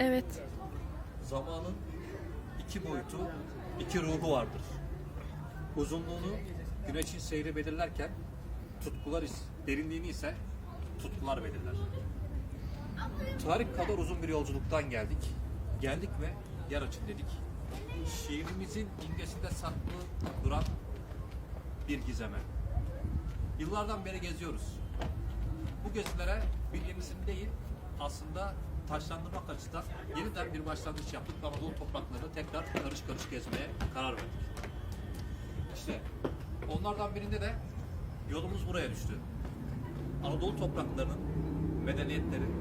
Evet. Zamanın iki boyutu, iki ruhu vardır. Uzunluğunu güneşin seyri belirlerken tutkular derinliğini ise tutkular belirler. Tarih kadar uzun bir yolculuktan geldik. Geldik ve yer açın dedik. Şiirimizin imgesinde saklı duran bir gizeme. Yıllardan beri geziyoruz. Bu gezilere yenisini değil, aslında taşlandırmak açısından yeniden bir başlangıç yaptık ve Anadolu topraklarını tekrar karış karış gezmeye karar verdik. İşte onlardan birinde de yolumuz buraya düştü. Anadolu topraklarının medeniyetlerin,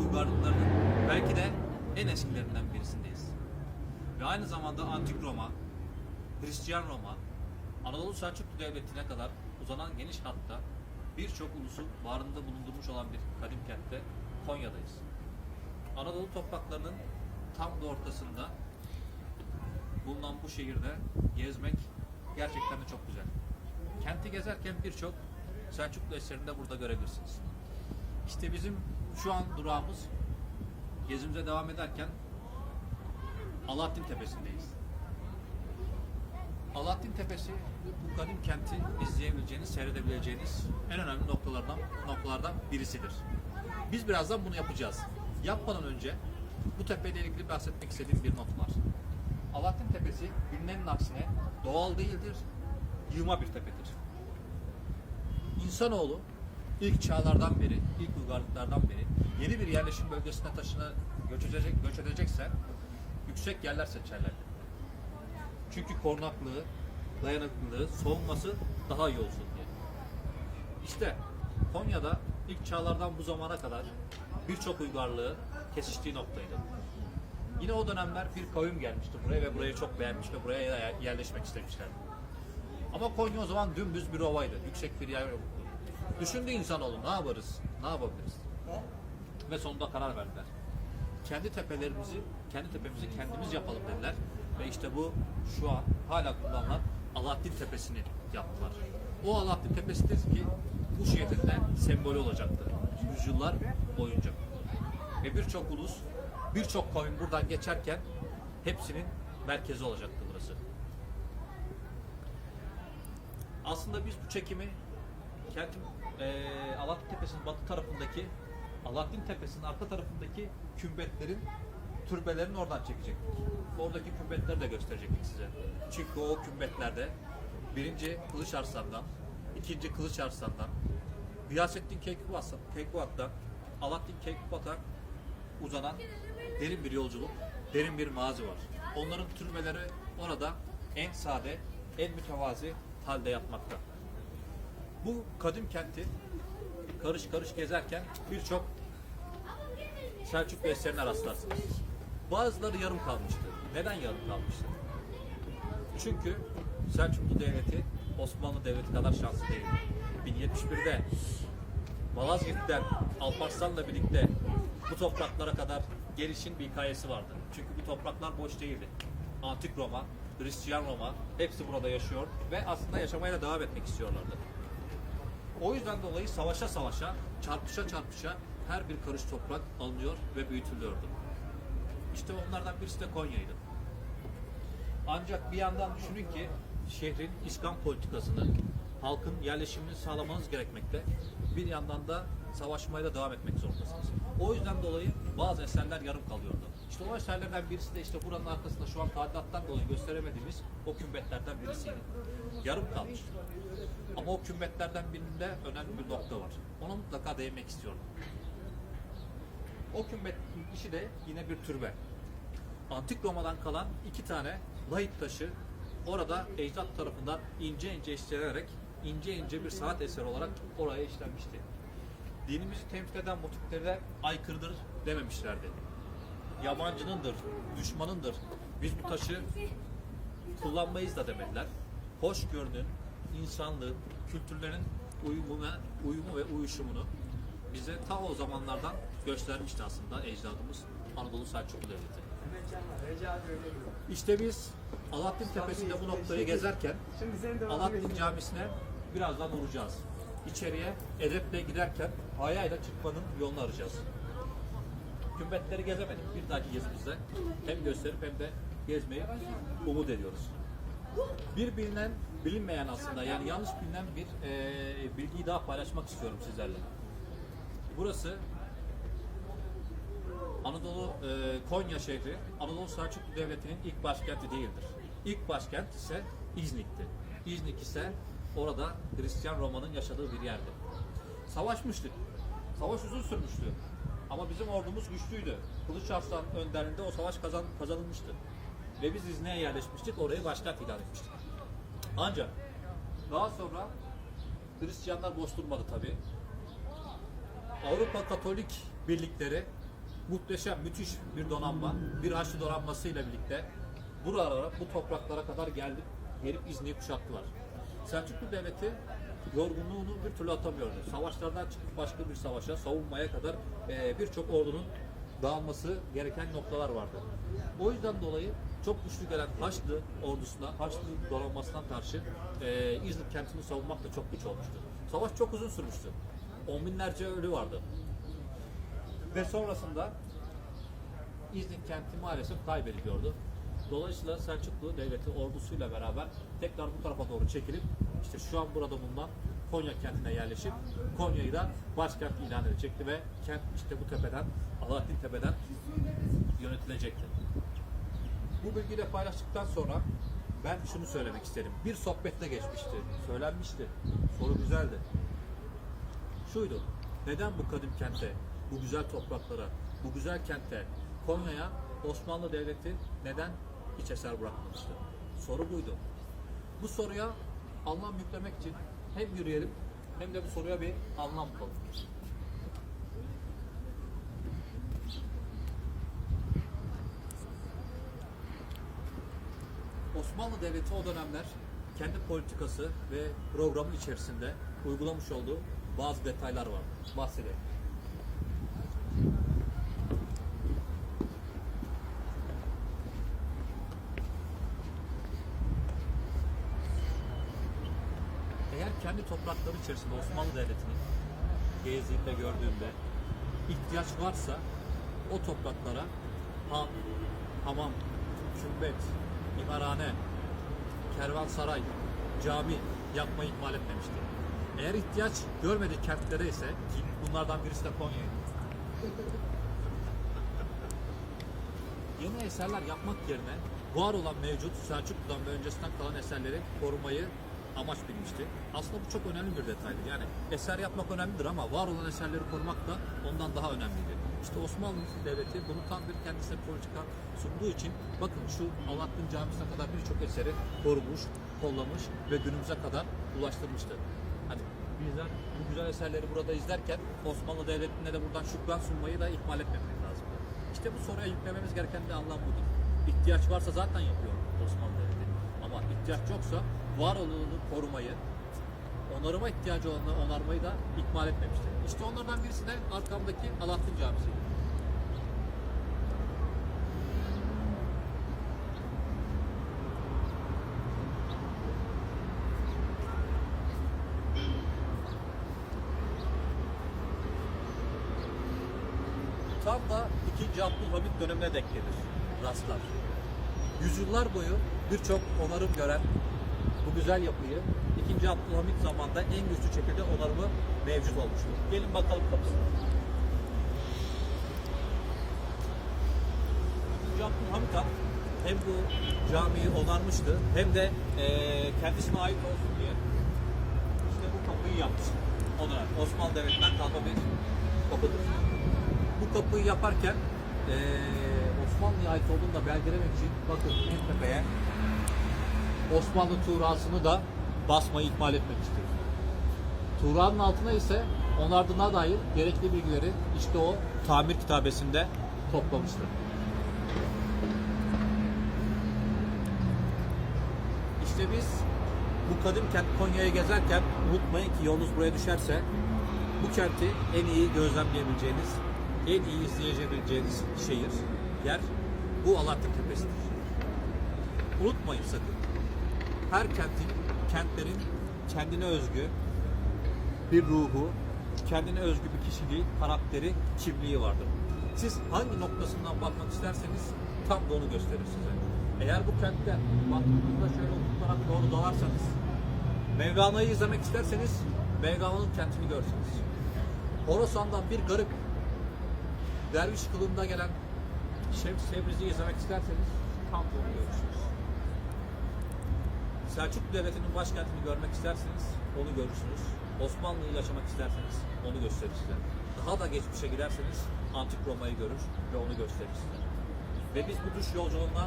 uygarlıklarının belki de en eskilerinden birisindeyiz. Ve aynı zamanda Antik Roma, Hristiyan Roma, Anadolu Selçuklu Devleti'ne kadar uzanan geniş hatta birçok ulusun varında bulundurmuş olan bir kadim kentte Konya'dayız. Anadolu topraklarının tam da ortasında bulunan bu şehirde gezmek gerçekten de çok güzel. Kenti gezerken birçok Selçuklu eserini de burada görebilirsiniz. İşte bizim şu an durağımız gezimize devam ederken Alaaddin Tepesi'ndeyiz. Alaaddin Tepesi bu kadim kenti izleyebileceğiniz, seyredebileceğiniz en önemli noktalardan noktalardan birisidir. Biz birazdan bunu yapacağız. Yapmadan önce bu tepeyle ilgili bahsetmek istediğim bir not var. Alaaddin Tepesi bilinenin aksine doğal değildir, yığma bir tepedir. İnsanoğlu ilk çağlardan beri, ilk uygarlıklardan beri yeni bir yerleşim bölgesine taşına göç edecek, göç edecekse yüksek yerler seçerler. Çünkü korunaklığı, dayanıklılığı, soğunması daha iyi olsun diye. İşte Konya'da ilk çağlardan bu zamana kadar birçok uygarlığı kesiştiği noktaydı. Yine o dönemler bir kavim gelmişti buraya ve burayı çok beğenmiş ve buraya yerleşmek istemişlerdi. Ama Konya o zaman dümdüz bir ovaydı. Yüksek bir yer yoktu. Düşündü insanoğlu ne yaparız, ne yapabiliriz? Ve sonunda karar verdiler. Kendi tepelerimizi, kendi tepemizi kendimiz yapalım dediler. Ve işte bu şu an hala kullanılan Alaaddin Tepesi'ni yaptılar. O Alaaddin Tepesi'dir ki bu şehrin sembolü olacaktı. Yüzyıllar boyunca. Ve birçok ulus, birçok kavim buradan geçerken hepsinin merkezi olacaktı burası. Aslında biz bu çekimi kentin eee Alaaddin Tepesi'nin batı tarafındaki Alaaddin Tepesi'nin arka tarafındaki kümbetlerin türbelerin oradan çekecektik. Oradaki kümbetleri de gösterecektik size. Çünkü o kümbetlerde birinci Kılıç Arslan'dan, ikinci Kılıç Arslan'dan, Gıyasettin Keykubat'tan, Alaaddin Keykubat'a uzanan derin bir yolculuk, derin bir mazi var. Onların türbeleri orada en sade, en mütevazi halde yatmakta. Bu kadim kenti karış karış gezerken birçok Selçuklu eserine rastlarsınız. Bazıları yarım kalmıştı. Neden yarım kalmıştı? Çünkü Selçuklu Devleti Osmanlı Devleti kadar şanslı değildi. 1071'de Malazgirt'ten Alparslan'la birlikte bu topraklara kadar gelişin bir hikayesi vardı. Çünkü bu topraklar boş değildi. Antik Roma, Hristiyan Roma hepsi burada yaşıyor ve aslında yaşamaya da devam etmek istiyorlardı. O yüzden dolayı savaşa savaşa, çarpışa çarpışa her bir karış toprak alınıyor ve büyütülüyordu. İşte onlardan birisi de Konya'ydı. Ancak bir yandan düşünün ki şehrin iskan politikasını, halkın yerleşimini sağlamanız gerekmekte. Bir yandan da savaşmaya da devam etmek zorundasınız. O yüzden dolayı bazı eserler yarım kalıyordu. İşte o eserlerden birisi de işte buranın arkasında şu an tadilattan dolayı gösteremediğimiz o kümbetlerden birisiydi. Yarım kalmış. Ama o kümbetlerden birinde önemli bir nokta var. Ona mutlaka değinmek istiyorum. O kümbet işi de yine bir türbe. Antik Roma'dan kalan iki tane lahit taşı orada ecdat tarafından ince ince işlenerek ince ince bir sanat eseri olarak oraya işlenmişti. Dinimizi temsil eden motiflere aykırıdır dememişlerdi. Yabancınındır, düşmanındır. Biz bu taşı kullanmayız da demediler. Hoşgörünün, insanlığın, kültürlerin uyumu ve, uyumu ve uyuşumunu bize ta o zamanlardan göstermişti aslında ecdadımız Anadolu Selçuklu Devleti. İşte biz Alaaddin Tepesi'nde bu noktayı gezerken Alaaddin Camisi'ne birazdan uğrayacağız. İçeriye edeple giderken hayayla çıkmanın yolunu arayacağız. Kümbetleri gezemedik. Bir dahaki gezimizde hem gösterip hem de gezmeyi umut ediyoruz. Bir bilinen, bilinmeyen aslında yani yanlış bilinen bir e, bilgiyi daha paylaşmak istiyorum sizlerle. Burası Anadolu e, Konya şehri Anadolu Selçuklu Devleti'nin ilk başkenti değildir. İlk başkent ise İznik'ti. İznik ise orada Hristiyan Roma'nın yaşadığı bir yerdi. Savaşmıştık. Savaş uzun sürmüştü. Ama bizim ordumuz güçlüydü. Kılıç Arslan önderliğinde o savaş kazan, kazanılmıştı. Ve biz İznik'e yerleşmiştik. Orayı başkent ilan etmiştik. Ancak daha sonra Hristiyanlar boş durmadı tabii. Avrupa Katolik birlikleri muhteşem, müthiş bir donanma, bir Haçlı donanmasıyla birlikte buralara, bu topraklara kadar geldi, gelip İznik'i kuşattılar. Selçuklu Devleti yorgunluğunu bir türlü atamıyordu. Savaşlardan çıkıp başka bir savaşa, savunmaya kadar eee, birçok ordunun dağılması gereken noktalar vardı. O yüzden dolayı çok güçlü gelen Haçlı ordusuna, Haçlı donanmasına karşı eee İznik kentini savunmak da çok güç olmuştu. Savaş çok uzun sürmüştü. On binlerce ölü vardı. Ve sonrasında İznik kenti maalesef kaybediliyordu. Dolayısıyla Selçuklu Devleti ordusuyla beraber tekrar bu tarafa doğru çekilip işte şu an burada bulunan Konya kentine yerleşip Konya'yı da başkent ilan edecekti ve kent işte bu tepeden Alaaddin Tepe'den yönetilecekti. Bu bilgiyi de paylaştıktan sonra ben şunu söylemek isterim. Bir sohbette geçmişti, söylenmişti. Soru güzeldi şuydu. Neden bu kadim kente, bu güzel topraklara, bu güzel kente, Konya'ya Osmanlı Devleti neden hiç eser bırakmamıştı? Soru buydu. Bu soruya anlam yüklemek için hem yürüyelim hem de bu soruya bir anlam bulalım. Osmanlı Devleti o dönemler kendi politikası ve programı içerisinde uygulamış olduğu bazı detaylar var. Bahsedelim. Eğer kendi toprakları içerisinde Osmanlı Devleti'nin gezdiğimde, gördüğümde ihtiyaç varsa o topraklara han, hamam, kümbet, imarhane, kervansaray, cami yapmayı ihmal etmemiştir. Eğer ihtiyaç görmedik kentlere ise ki bunlardan birisi de Konya'ydı. Yeni eserler yapmak yerine var olan mevcut Selçuklu'dan ve öncesinden kalan eserleri korumayı amaç bilmişti. Aslında bu çok önemli bir detaydı. Yani eser yapmak önemlidir ama var olan eserleri korumak da ondan daha önemliydi. İşte Osmanlı Devleti bunu tam bir kendisine politika sunduğu için bakın şu Alaaddin Camisi'ne kadar birçok eseri korumuş, kollamış ve günümüze kadar ulaştırmıştı. Hani bizler bu güzel eserleri burada izlerken Osmanlı Devleti'ne de buradan şükran sunmayı da ihmal etmemek lazım. İşte bu soruya yüklememiz gereken bir anlam budur. İhtiyaç varsa zaten yapıyor Osmanlı Devleti. Ama ihtiyaç yoksa var olanını korumayı, onarıma ihtiyacı olanı onarmayı da ihmal etmemiştir. İşte onlardan birisi de arkamdaki Alaaddin Camisi. Tam da 2. Abdülhamit dönemine denk gelir rastlar. Yüzyıllar boyu birçok onarım gören güzel yapıyı 2. Abdülhamit zamanında en güçlü şekilde onarımı mevcut olmuştur. Gelin bakalım kapısına. 2. Abdülhamit hem bu camiyi onarmıştı hem de eee, kendisine ait olsun diye işte bu kapıyı yaptı. O Osmanlı Devleti'nden kalma bir kapıdır. Bu kapıyı yaparken eee Osmanlı'ya ait olduğunu da belgelemek için bakın en tepeye Osmanlı Tuğrası'nı da basmayı ihmal etmemiştir. Tuğra'nın altına ise onardığına dair gerekli bilgileri işte o tamir kitabesinde toplamıştır. İşte biz bu kadim kent Konya'yı gezerken unutmayın ki yolunuz buraya düşerse bu kenti en iyi gözlemleyebileceğiniz, en iyi izleyebileceğiniz şehir, yer bu Alaaddin Tepesi'dir. Unutmayın sakın. Her kentin, kentlerin kendine özgü bir ruhu, kendine özgü bir kişiliği, karakteri, kimliği vardır. Siz hangi noktasından bakmak isterseniz tam da onu gösterir size. Eğer bu kentten baktığınızda şöyle ufuk tarafı doğru dalarsanız Mevlana'yı izlemek isterseniz Mevlana'nın kentini görsünüz. Horasan'dan bir garip derviş kılığında gelen Şems Tebrizi'yi izlemek isterseniz tam da onu görürsünüz. Selçuklu Devleti'nin başkentini görmek isterseniz onu görürsünüz. Osmanlı'yı yaşamak isterseniz onu gösterir size. Daha da geçmişe giderseniz Antik Roma'yı görür ve onu gösterir size. Ve biz bu düş yolculuğuna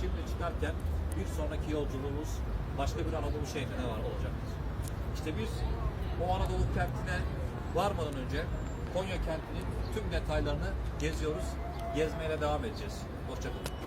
şimdi çıkarken bir sonraki yolculuğumuz başka bir Anadolu şehrine var olacaktır. İşte biz o Anadolu kentine varmadan önce Konya kentinin tüm detaylarını geziyoruz. Gezmeye de devam edeceğiz. Hoşçakalın.